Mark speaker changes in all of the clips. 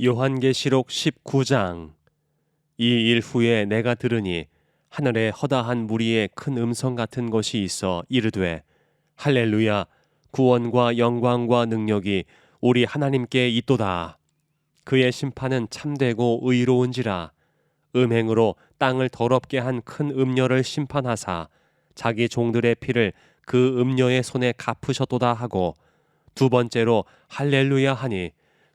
Speaker 1: 요한계시록 19장. 이 일 후에 내가 들으니 하늘에 허다한 무리의 큰 음성 같은 것이 있어 이르되 할렐루야 구원과 영광과 능력이 우리 하나님께 있도다. 그의 심판은 참되고 의로운지라. 음행으로 땅을 더럽게 한 큰 음녀를 심판하사 자기 종들의 피를 그 음녀의 손에 갚으셨도다 하고 두 번째로 할렐루야 하니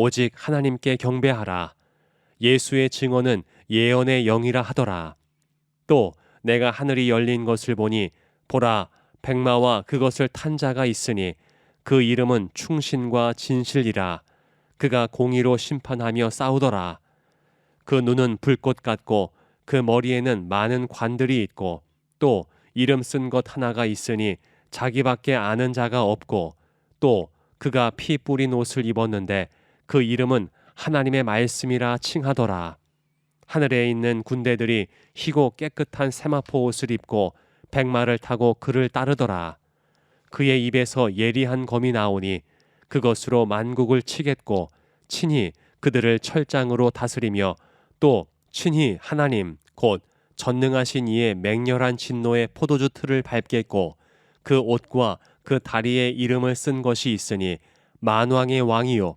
Speaker 1: 오직 하나님께 경배하라. 예수의 증언은 예언의 영이라 하더라. 또 내가 하늘이 열린 것을 보니 보라 백마와 그것을 탄 자가 있으니 그 이름은 충신과 진실이라. 그가 공의로 심판하며 싸우더라. 그 눈은 불꽃 같고 그 머리에는 많은 관들이 있고 또 이름 쓴 것 하나가 있으니 자기밖에 아는 자가 없고 또 그가 피 뿌린 옷을 입었는데 그 이름은 하나님의 말씀이라 칭하더라. 하늘에 있는 군대들이 희고 깨끗한 세마포 옷을 입고 백마를 타고 그를 따르더라. 그의 입에서 예리한 검이 나오니 그것으로 만국을 치겠고 친히 그들을 철장으로 다스리며 또 친히 하나님 곧 전능하신 이의 맹렬한 진노의 포도주 틀을 밟겠고 그 옷과 그 다리에 이름을 쓴 것이 있으니 만왕의 왕이요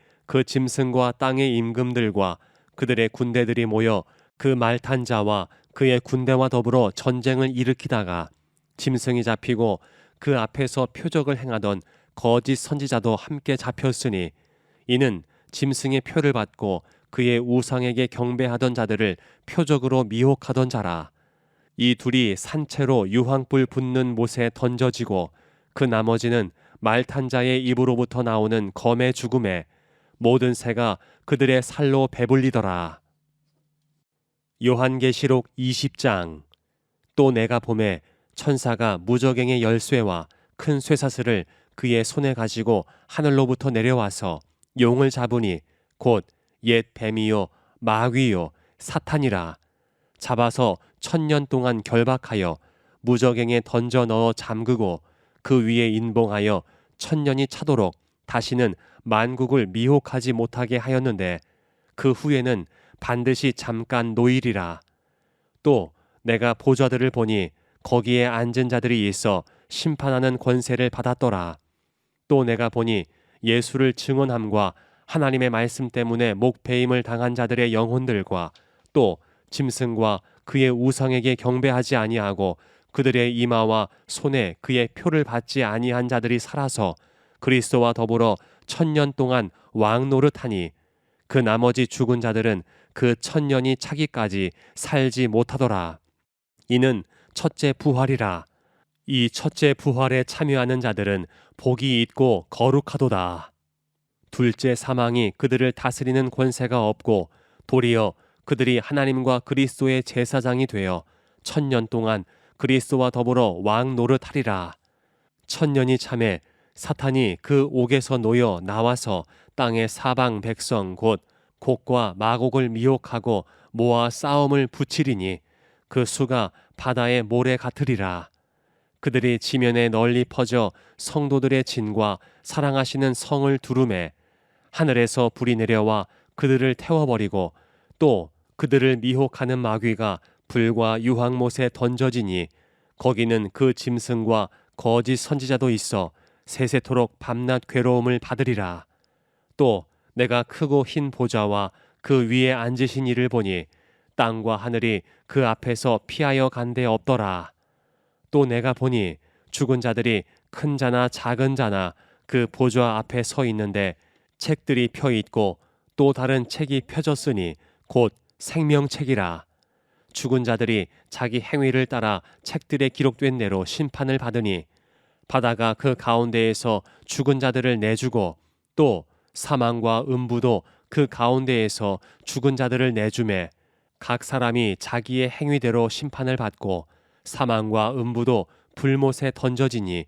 Speaker 1: 그 짐승과 땅의 임금들과 그들의 군대들이 모여 그 말탄 자와 그의 군대와 더불어 전쟁을 일으키다가 짐승이 잡히고 그 앞에서 표적을 행하던 거짓 선지자도 함께 잡혔으니 이는 짐승의 표를 받고 그의 우상에게 경배하던 자들을 표적으로 미혹하던 자라. 이 둘이 산채로 유황불 붙는 못에 던져지고 그 나머지는 말탄 자의 입으로부터 나오는 검의 죽음에 모든 새가 그들의 살로 배불리더라. 요한계시록 20장 또 내가 봄에 천사가 무저갱의 열쇠와 큰 쇠사슬을 그의 손에 가지고 하늘로부터 내려와서 용을 잡으니 곧 옛 뱀이요 마귀요 사탄이라 잡아서 천년 동안 결박하여 무저갱에 던져 넣어 잠그고 그 위에 인봉하여 천년이 차도록 다시는 만국을 미혹하지 못하게 하였는데 그 후에는 반드시 잠깐 노일이라. 또 내가 보좌들을 보니 거기에 앉은 자들이 있어 심판하는 권세를 받았더라. 또 내가 보니 예수를 증언함과 하나님의 말씀 때문에 목배임을 당한 자들의 영혼들과 또 짐승과 그의 우상에게 경배하지 아니하고 그들의 이마와 손에 그의 표를 받지 아니한 자들이 살아서 그리스도와 더불어 천년 동안 왕 노릇하니 그 나머지 죽은 자들은 그 천년이 차기까지 살지 못하더라. 이는 첫째 부활이라. 이 첫째 부활에 참여하는 자들은 복이 있고 거룩하도다. 둘째 사망이 그들을 다스리는 권세가 없고 도리어 그들이 하나님과 그리스도의 제사장이 되어 천년 동안 그리스도와 더불어 왕 노릇하리라. 천년이 참에 사탄이 그 옥에서 놓여 나와서 땅의 사방 백성 곧 곡과 마곡을 미혹하고 모아 싸움을 붙이리니 그 수가 바다의 모래 같으리라. 그들이 지면에 널리 퍼져 성도들의 진과 사랑하시는 성을 두루매 하늘에서 불이 내려와 그들을 태워버리고 또 그들을 미혹하는 마귀가 불과 유황못에 던져지니 거기는 그 짐승과 거짓 선지자도 있어 세세토록 밤낮 괴로움을 받으리라. 또 내가 크고 흰 보좌와 그 위에 앉으신 이를 보니 땅과 하늘이 그 앞에서 피하여 간데 없더라. 또 내가 보니 죽은 자들이 큰 자나 작은 자나 그 보좌 앞에 서 있는데 책들이 펴 있고 또 다른 책이 펴졌으니 곧 생명책이라. 죽은 자들이 자기 행위를 따라 책들에 기록된 대로 심판을 받으니 바다가 그 가운데에서 죽은 자들을 내주고 또 사망과 음부도 그 가운데에서 죽은 자들을 내주매 각 사람이 자기의 행위대로 심판을 받고 사망과 음부도 불못에 던져지니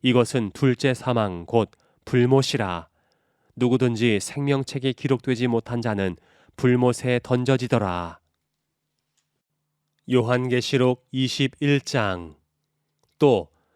Speaker 1: 이것은 둘째 사망 곧 불못이라 누구든지 생명책에 기록되지 못한 자는 불못에 던져지더라. 요한계시록 21장 또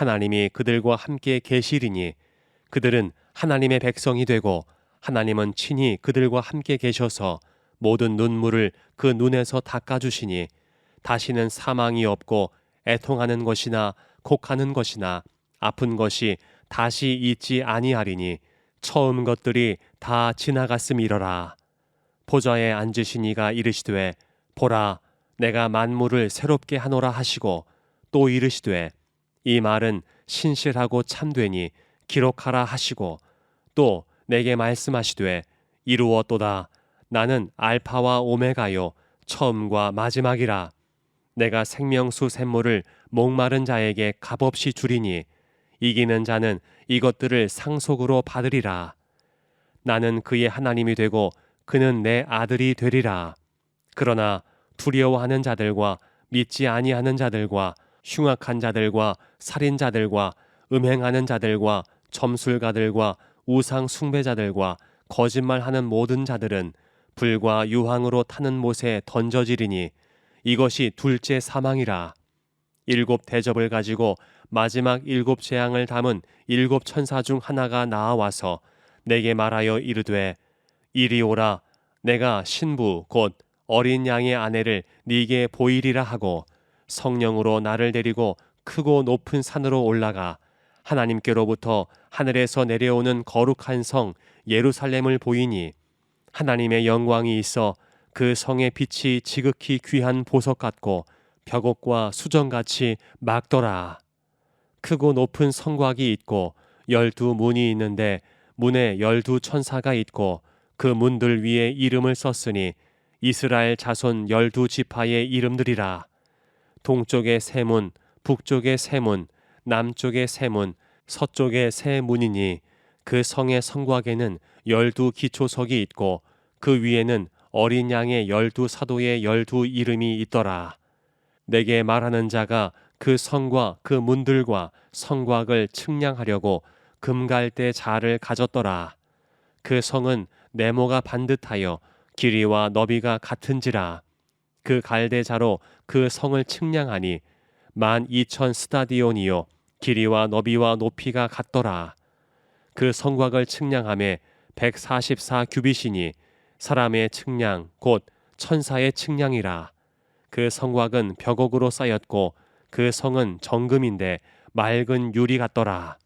Speaker 1: 하나님이 그들과 함께 계시리니 그들은 하나님의 백성이 되고 하나님은 친히 그들과 함께 계셔서 모든 눈물을 그 눈에서 닦아주시니 다시는 사망이 없고 애통하는 것이나 곡하는 것이나 아픈 것이 다시 있지 아니하리니 처음 것들이 다 지나갔음이러라. 보좌에 앉으신 이가 이르시되 보라 내가 만물을 새롭게 하노라 하시고 또 이르시되 이 말은 신실하고 참되니 기록하라 하시고 또 내게 말씀하시되 이루었도다. 나는 알파와 오메가요 처음과 마지막이라. 내가 생명수 샘물을 목마른 자에게 값없이 주리니 이기는 자는 이것들을 상속으로 받으리라. 나는 그의 하나님이 되고 그는 내 아들이 되리라. 그러나 두려워하는 자들과 믿지 아니하는 자들과 흉악한 자들과 살인자들과 음행하는 자들과 점술가들과 우상 숭배자들과 거짓말하는 모든 자들은 불과 유황으로 타는 못에 던져지리니 이것이 둘째 사망이라. 일곱 대접을 가지고 마지막 일곱 재앙을 담은 일곱 천사 중 하나가 나와서 내게 말하여 이르되 이리 오라. 내가 신부 곧 어린 양의 아내를 네게 보이리라 하고 성령으로 나를 데리고 크고 높은 산으로 올라가 하나님께로부터 하늘에서 내려오는 거룩한 성 예루살렘을 보이니 하나님의 영광이 있어 그 성의 빛이 지극히 귀한 보석 같고 벽옥과 수정같이 막더라. 크고 높은 성곽이 있고 열두 문이 있는데 문에 열두 천사가 있고 그 문들 위에 이름을 썼으니 이스라엘 자손 열두 지파의 이름들이라. 동쪽의 세 문, 북쪽의 세 문, 남쪽의 세 문, 서쪽의 세 문이니 그 성의 성곽에는 열두 기초석이 있고 그 위에는 어린 양의 열두 사도의 열두 이름이 있더라. 내게 말하는 자가 그 성과 그 문들과 성곽을 측량하려고 금갈대 자를 가졌더라. 그 성은 네모가 반듯하여 길이와 너비가 같은지라. 그 갈대자로 그 성을 측량하니 만 이천 스타디온이요 길이와 너비와 높이가 같더라. 그 성곽을 측량함에 144 규빗이니 사람의 측량 곧 천사의 측량이라. 그 성곽은 벽옥으로 쌓였고 그 성은 정금인데 맑은 유리 같더라.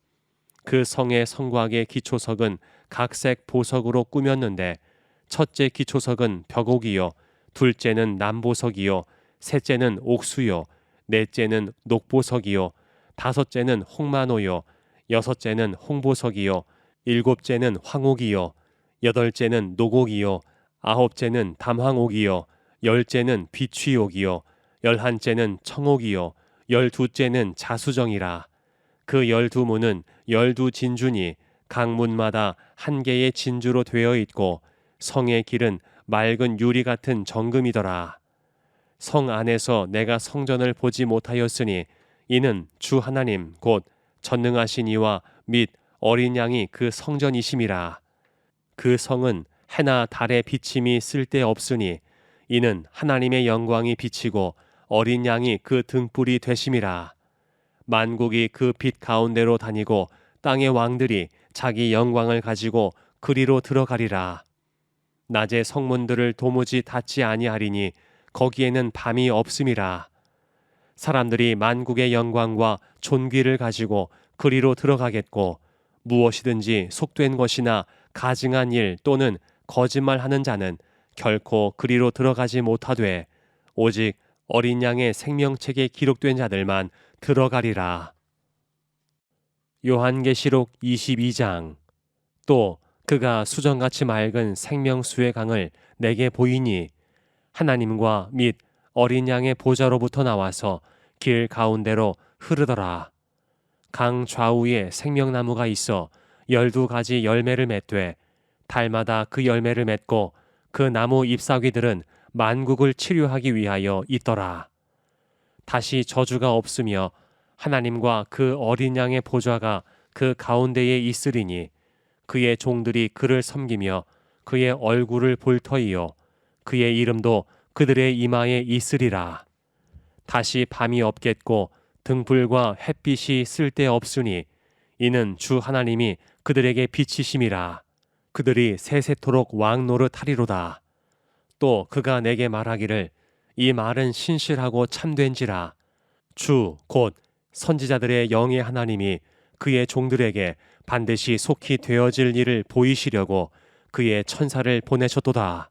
Speaker 1: 그 성의 성곽의 기초석은 각색 보석으로 꾸몄는데 첫째 기초석은 벽옥이요 둘째는 남보석이요 셋째는 옥수요 넷째는 녹보석이요. 다섯째는 홍만호요. 여섯째는 홍보석이요. 일곱째는 황옥이요. 여덟째는 노곡이요. 아홉째는 담황옥이요. 열째는 비취옥이요. 열한째는 청옥이요. 열두째는 자수정이라. 그 열두 문은 열두 진주니 각 문마다 한 개의 진주로 되어 있고 성의 길은 맑은 유리 같은 정금이더라. 성 안에서 내가 성전을 보지 못하였으니 이는 주 하나님 곧 전능하신 이와 및 어린 양이 그 성전이심이라. 그 성은 해나 달의 비침이 쓸데없으니 이는 하나님의 영광이 비치고 어린 양이 그 등불이 되심이라. 만국이 그 빛 가운데로 다니고 땅의 왕들이 자기 영광을 가지고 그리로 들어가리라. 낮에 성문들을 도무지 닫지 아니하리니 거기에는 밤이 없음이라. 사람들이 만국의 영광과 존귀를 가지고 그리로 들어가겠고 무엇이든지 속된 것이나 가증한 일 또는 거짓말하는 자는 결코 그리로 들어가지 못하되 오직 어린 양의 생명책에 기록된 자들만 들어가리라. 요한계시록 22장 또 그가 수정같이 맑은 생명수의 강을 내게 보이니 하나님과 및 어린 양의 보좌로부터 나와서 길 가운데로 흐르더라. 강 좌우에 생명나무가 있어 열두 가지 열매를 맺되 달마다 그 열매를 맺고 그 나무 잎사귀들은 만국을 치료하기 위하여 있더라. 다시 저주가 없으며 하나님과 그 어린 양의 보좌가 그 가운데에 있으리니 그의 종들이 그를 섬기며 그의 얼굴을 볼 터이요 그의 이름도 그들의 이마에 있으리라. 다시 밤이 없겠고 등불과 햇빛이 쓸데 없으니 이는 주 하나님이 그들에게 비치심이라. 그들이 세세토록 왕 노릇 하리로다. 또 그가 내게 말하기를 이 말은 신실하고 참된지라. 주 곧 선지자들의 영의 하나님이 그의 종들에게 반드시 속히 되어질 일을 보이시려고 그의 천사를 보내셨도다.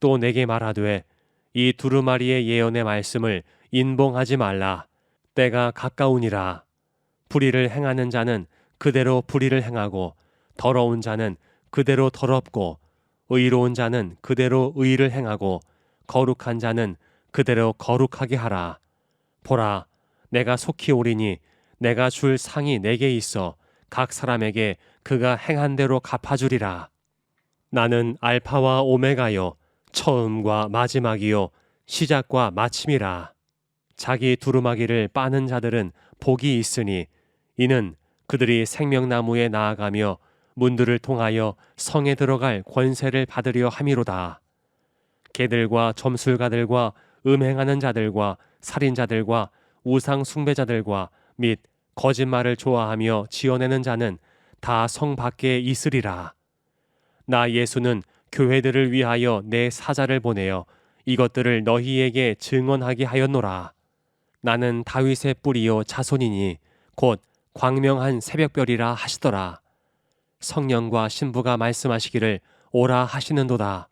Speaker 1: 또 내게 말하되 이 두루마리의 예언의 말씀을 인봉하지 말라. 때가 가까우니라. 불의를 행하는 자는 그대로 불의를 행하고 더러운 자는 그대로 더럽고 의로운 자는 그대로 의를 행하고 거룩한 자는 그대로 거룩하게 하라. 보라, 내가 속히 오리니 내가 줄 상이 내게 있어 각 사람에게 그가 행한 대로 갚아주리라. 나는 알파와 오메가요, 처음과 마지막이요, 시작과 마침이라. 자기 두루마기를 빠는 자들은 복이 있으니 이는 그들이 생명나무에 나아가며 문들을 통하여 성에 들어갈 권세를 받으려 함이로다. 개들과 점술가들과 음행하는 자들과 살인자들과 우상 숭배자들과 및 거짓말을 좋아하며 지어내는 자는 다 성 밖에 있으리라. 나 예수는 교회들을 위하여 내 사자를 보내어 이것들을 너희에게 증언하게 하였노라. 나는 다윗의 뿌리요 자손이니 곧 광명한 새벽별이라 하시더라. 성령과 신부가 말씀하시기를 오라 하시는도다.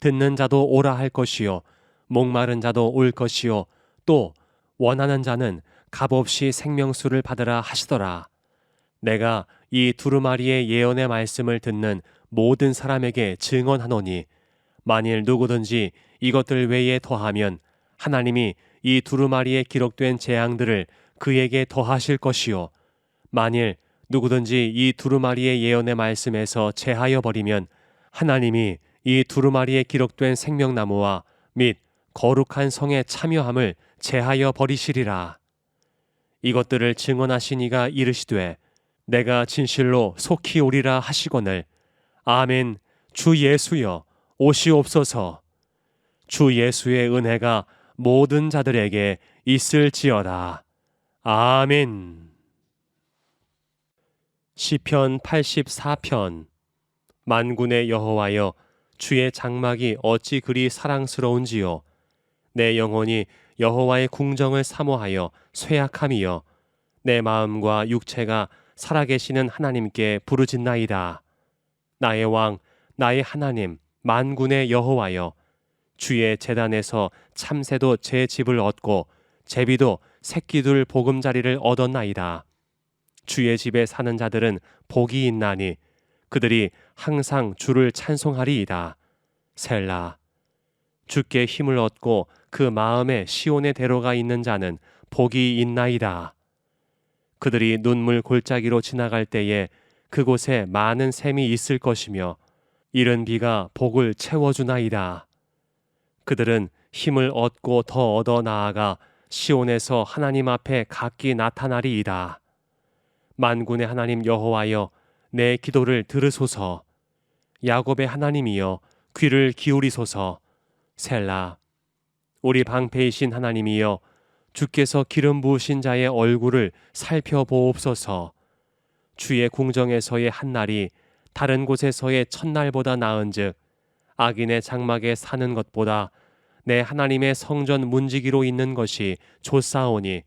Speaker 1: 듣는 자도 오라 할 것이요 목마른 자도 올 것이요 또 원하는 자는 값없이 생명수를 받으라 하시더라. 내가 이 두루마리의 예언의 말씀을 듣는 모든 사람에게 증언하노니 만일 누구든지 이것들 외에 더하면 하나님이 이 두루마리에 기록된 재앙들을 그에게 더하실 것이요 만일 누구든지 이 두루마리의 예언의 말씀에서 제하여 버리면 하나님이 이 두루마리에 기록된 생명나무와 및 거룩한 성의 참여함을 제하여 버리시리라. 이것들을 증언하시니가 이르시되 내가 진실로 속히 오리라 하시거늘 아멘. 주 예수여 오시옵소서. 주 예수의 은혜가 모든 자들에게 있을지어다. 아멘. 시편 84편. 만군의 여호와여 주의 장막이 어찌 그리 사랑스러운지요. 내 영혼이 여호와의 궁정을 사모하여 쇠약함이여 내 마음과 육체가 살아계시는 하나님께 부르짖나이다. 나의 왕, 나의 하나님, 만군의 여호와여, 주의 재단에서 참새도 제 집을 얻고 제비도 새끼들 보금자리를 얻었나이다. 주의 집에 사는 자들은 복이 있나니 그들이 항상 주를 찬송하리이다. 셀라. 주께 힘을 얻고 그 마음에 시온의 대로가 있는 자는 복이 있나이다. 그들이 눈물 골짜기로 지나갈 때에 그곳에 많은 샘이 있을 것이며 이른 비가 복을 채워주나이다. 그들은 힘을 얻고 더 얻어 나아가 시온에서 하나님 앞에 각기 나타나리이다. 만군의 하나님 여호와여 내 기도를 들으소서. 야곱의 하나님이여 귀를 기울이소서. 셀라. 우리 방패이신 하나님이여 주께서 기름 부으신 자의 얼굴을 살펴보옵소서. 주의 궁정에서의 한 날이 다른 곳에서의 첫날보다 나은즉 악인의 장막에 사는 것보다 내 하나님의 성전 문지기로 있는 것이 좋사오니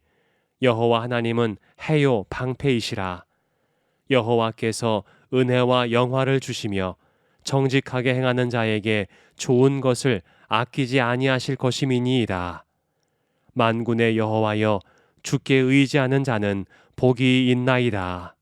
Speaker 1: 여호와 하나님은 해요 방패이시라. 여호와께서 은혜와 영화를 주시며 정직하게 행하는 자에게 좋은 것을 아끼지 아니하실 것임이니이다. 만군의 여호와여 주께 의지하는 자는 복이 있나이다.